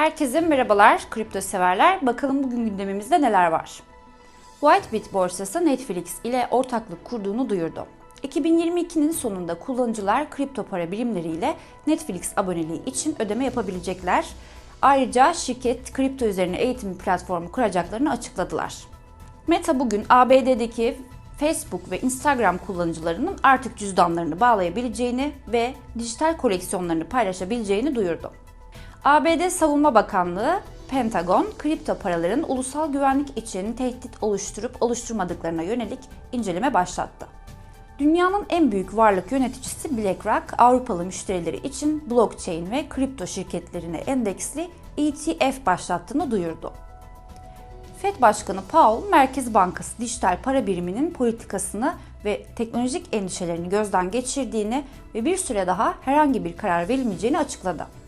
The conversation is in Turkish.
Herkese merhabalar kripto severler. Bakalım bugün gündemimizde neler var. Whitebit borsası Netflix ile ortaklık kurduğunu duyurdu. 2022'nin sonunda kullanıcılar kripto para birimleriyle Netflix aboneliği için ödeme yapabilecekler. Ayrıca şirket kripto üzerine eğitim platformu kuracaklarını açıkladılar. Meta bugün ABD'deki Facebook ve Instagram kullanıcılarının artık cüzdanlarını bağlayabileceğini ve dijital koleksiyonlarını paylaşabileceğini duyurdu. ABD Savunma Bakanlığı, Pentagon, kripto paraların ulusal güvenlik için tehdit oluşturup oluşturmadıklarına yönelik inceleme başlattı. Dünyanın en büyük varlık yöneticisi BlackRock, Avrupalı müşterileri için blockchain ve kripto şirketlerine endeksli ETF başlattığını duyurdu. Fed Başkanı Powell, Merkez Bankası dijital para biriminin politikasını ve teknolojik endişelerini gözden geçirdiğini ve bir süre daha herhangi bir karar verilmeyeceğini açıkladı.